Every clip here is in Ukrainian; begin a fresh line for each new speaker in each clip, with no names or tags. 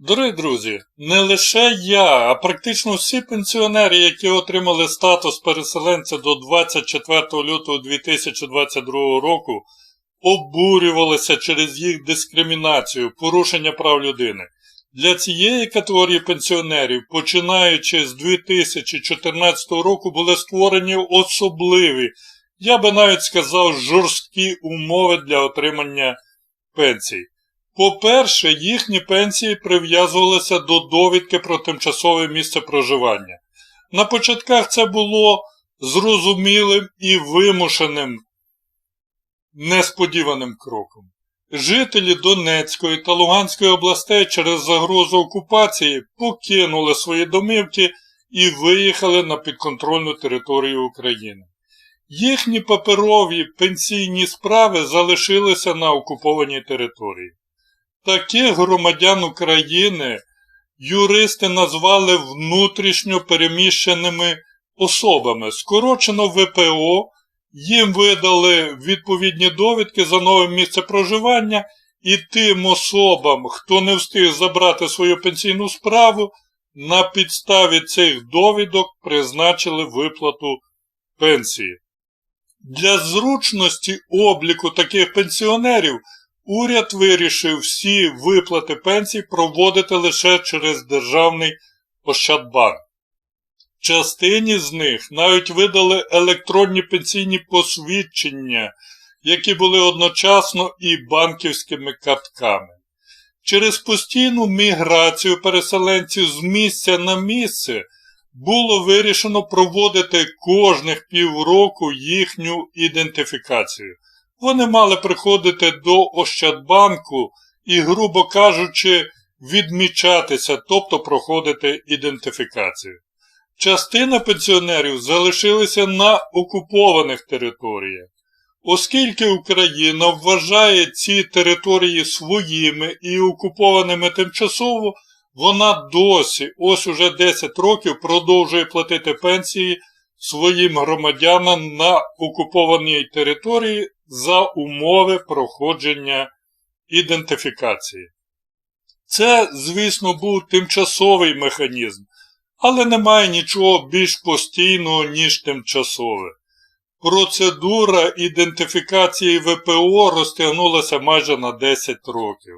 Дорогі друзі, не лише я, а практично всі пенсіонери, які отримали статус переселенця до 24 лютого 2022 року, обурювалися через їх дискримінацію, порушення прав людини. Для цієї категорії пенсіонерів, починаючи з 2014 року, були створені особливі, я би навіть сказав, жорсткі умови для отримання пенсій. По-перше, їхні пенсії прив'язувалися до довідки про тимчасове місце проживання. На початках це було зрозумілим і вимушеним несподіваним кроком. Жителі Донецької та Луганської областей через загрозу окупації покинули свої домівки і виїхали на підконтрольну територію України. Їхні паперові пенсійні справи залишилися на окупованій території. Таких громадян України юристи назвали внутрішньо переміщеними особами. Скорочено ВПО, їм видали відповідні довідки за нове місце проживання, і тим особам, хто не встиг забрати свою пенсійну справу, на підставі цих довідок призначили виплату пенсії. Для зручності обліку таких пенсіонерів уряд вирішив всі виплати пенсій проводити лише через Державний Ощадбанк. Частині з них навіть видали електронні пенсійні посвідчення, які були одночасно і банківськими картками. Через постійну міграцію переселенців з місця на місце було вирішено проводити кожних півроку їхню ідентифікацію. Вони мали приходити до Ощадбанку і, грубо кажучи, відмічатися, тобто проходити ідентифікацію. Частина пенсіонерів залишилися на окупованих територіях. Оскільки Україна вважає ці території своїми і окупованими тимчасово, вона досі, ось уже 10 років, продовжує платити пенсії своїм громадянам на окупованій території за умови проходження ідентифікації. Це, звісно, був тимчасовий механізм, але немає нічого більш постійного, ніж тимчасове. Процедура ідентифікації ВПО розтягнулася майже на 10 років.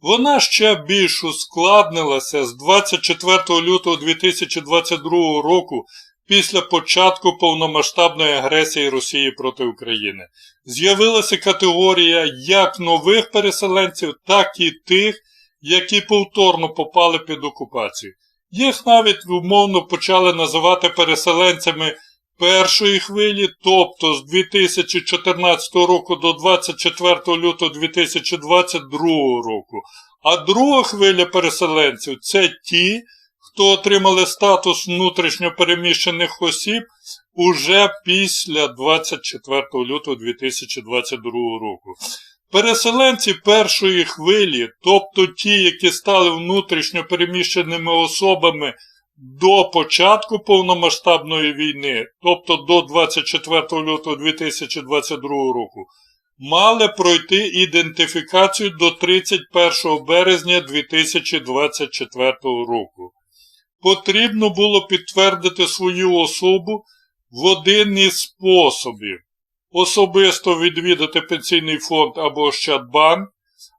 Вона ще більш ускладнилася з 24 лютого 2022 року після початку повномасштабної агресії Росії проти України. З'явилася категорія як нових переселенців, так і тих, які повторно попали під окупацію. Їх навіть умовно почали називати переселенцями першої хвилі, тобто з 2014 року до 24 лютого 2022 року. А друга хвиля переселенців це ті, хто отримали статус внутрішньопереміщених осіб уже після 24 лютого 2022 року. Переселенці першої хвилі, тобто ті, які стали внутрішньо переміщеними особами до початку повномасштабної війни, тобто до 24 лютого 2022 року, мали пройти ідентифікацію до 31 березня 2024 року. Потрібно було підтвердити свою особу в один із способів особисто відвідати пенсійний фонд або Ощадбанк,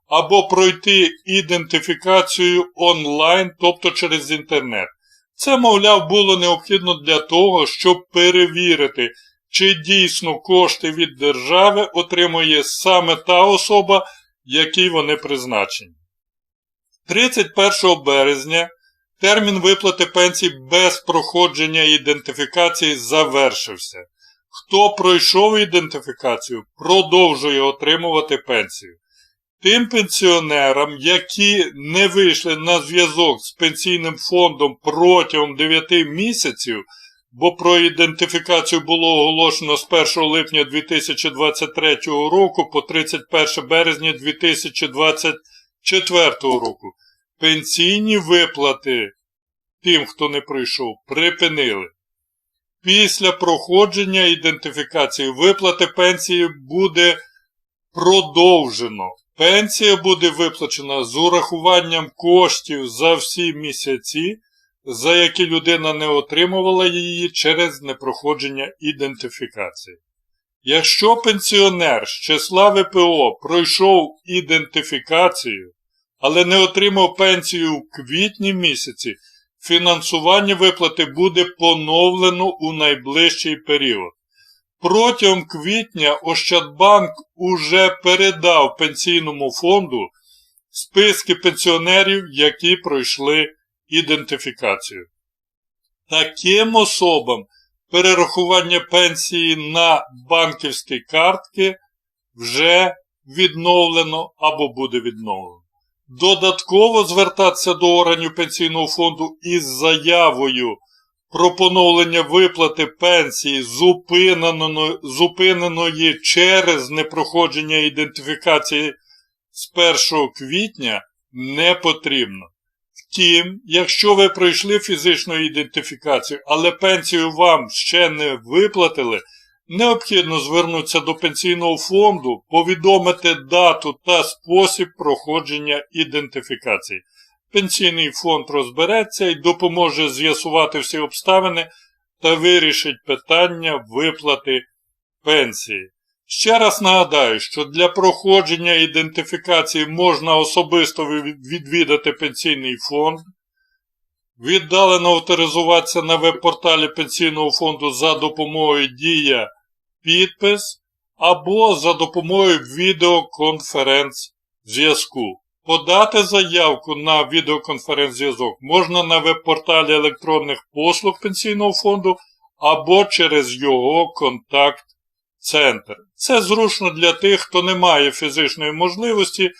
або пройти ідентифікацію онлайн, тобто через інтернет. Це, мовляв, було необхідно для того, щоб перевірити, чи дійсно кошти від держави отримує саме та особа, якій вони призначені. 31 березня термін виплати пенсій без проходження ідентифікації завершився. Хто пройшов ідентифікацію, продовжує отримувати пенсію. Тим пенсіонерам, які не вийшли на зв'язок з пенсійним фондом протягом 9 місяців, бо про ідентифікацію було оголошено з 1 липня 2023 року по 31 березня 2024 року, пенсійні виплати тим, хто не пройшов, припинили. Після проходження ідентифікації виплати пенсії буде продовжено. Пенсія буде виплачена з урахуванням коштів за всі місяці, за які людина не отримувала її через непроходження ідентифікації. Якщо пенсіонер з числа ВПО пройшов ідентифікацію, але не отримав пенсію у квітні місяці, фінансування виплати буде поновлено у найближчий період. Протягом квітня Ощадбанк уже передав пенсійному фонду списки пенсіонерів, які пройшли ідентифікацію. Таким особам перерахування пенсії на банківські картки вже відновлено або буде відновлено. Додатково звертатися до органів пенсійного фонду із заявою про поновлення виплати пенсії, зупиненої, зупиненої через непроходження ідентифікації з 1 квітня, не потрібно. Втім, якщо ви пройшли фізичну ідентифікацію, але пенсію вам ще не виплатили, необхідно звернутися до пенсійного фонду, повідомити дату та спосіб проходження ідентифікації. Пенсійний фонд розбереться і допоможе з'ясувати всі обставини та вирішить питання виплати пенсії. Ще раз нагадаю, що для проходження ідентифікації можна особисто відвідати пенсійний фонд, віддалено авторизуватися на веб-порталі Пенсійного фонду за допомогою Дія підпис або за допомогою відеоконференц-зв'язку. Подати заявку на відеоконференц-зв'язок можна на веб-порталі електронних послуг Пенсійного фонду або через його контакт-центр. Це зручно для тих, хто не має фізичної можливості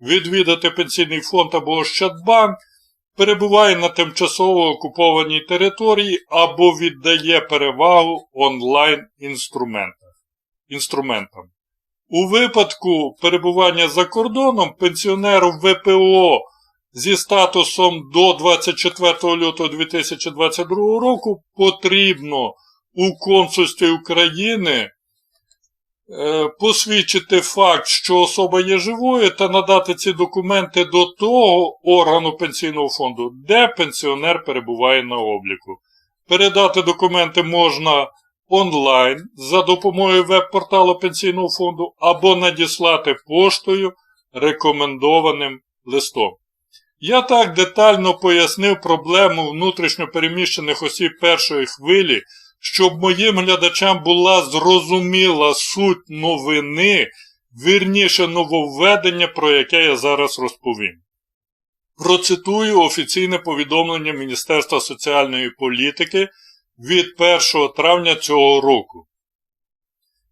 відвідати Пенсійний фонд або Ощадбанк, перебуває на тимчасово окупованій території або віддає перевагу онлайн-інструментам. У випадку перебування за кордоном пенсіонеру ВПО зі статусом до 24 лютого 2022 року потрібно у консульстві України посвідчити факт, що особа є живою, та надати ці документи до того органу пенсійного фонду, де пенсіонер перебуває на обліку. Передати документи можна онлайн за допомогою веб-порталу Пенсійного фонду або надіслати поштою рекомендованим листом. Я так детально пояснив проблему внутрішньопереміщених осіб першої хвилі, щоб моїм глядачам була зрозуміла суть новини, вірніше нововведення, про яке я зараз розповім. Процитую офіційне повідомлення Міністерства соціальної політики від 1 травня цього року.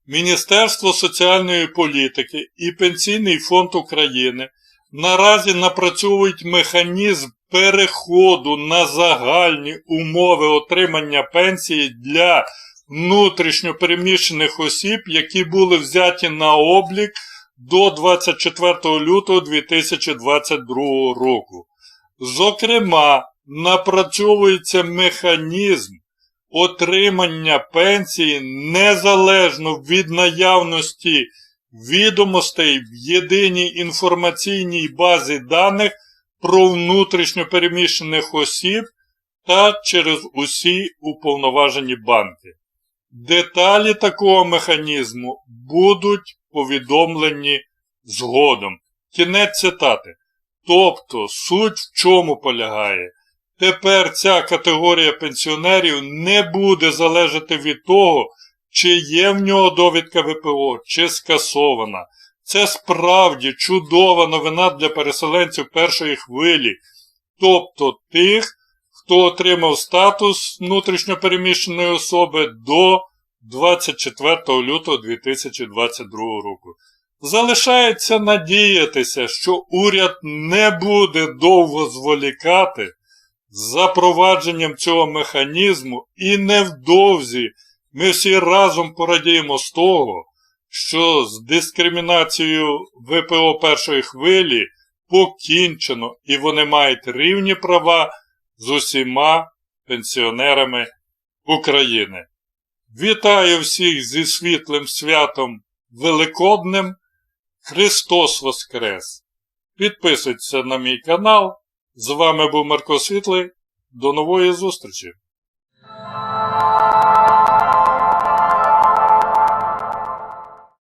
Міністерство соціальної політики і Пенсійний фонд України наразі напрацьовують механізм переходу на загальні умови отримання пенсії для внутрішньопереміщених осіб, які були взяті на облік до 24 лютого 2022 року. Зокрема, напрацьовується механізм отримання пенсії незалежно від наявності відомостей в єдиній інформаційній базі даних про внутрішньопереміщених осіб та через усі уповноважені банки. Деталі такого механізму будуть повідомлені згодом. Кінець цитати. Тобто суть в чому полягає? Тепер ця категорія пенсіонерів не буде залежати від того, чи є в нього довідка ВПО, чи скасована. Це справді чудова новина для переселенців першої хвилі, тобто тих, хто отримав статус внутрішньопереміщеної особи до 24 лютого 2022 року. Залишається надіятися, що уряд не буде довго зволікати з запровадженням цього механізму і невдовзі ми всі разом порадіємо з того, що з дискримінацією ВПО першої хвилі покінчено і вони мають рівні права з усіма пенсіонерами України. Вітаю всіх зі світлим святом Великодним! Христос Воскрес! Підписуйтеся на мій канал. З вами був Марко Світлий. До нової зустрічі!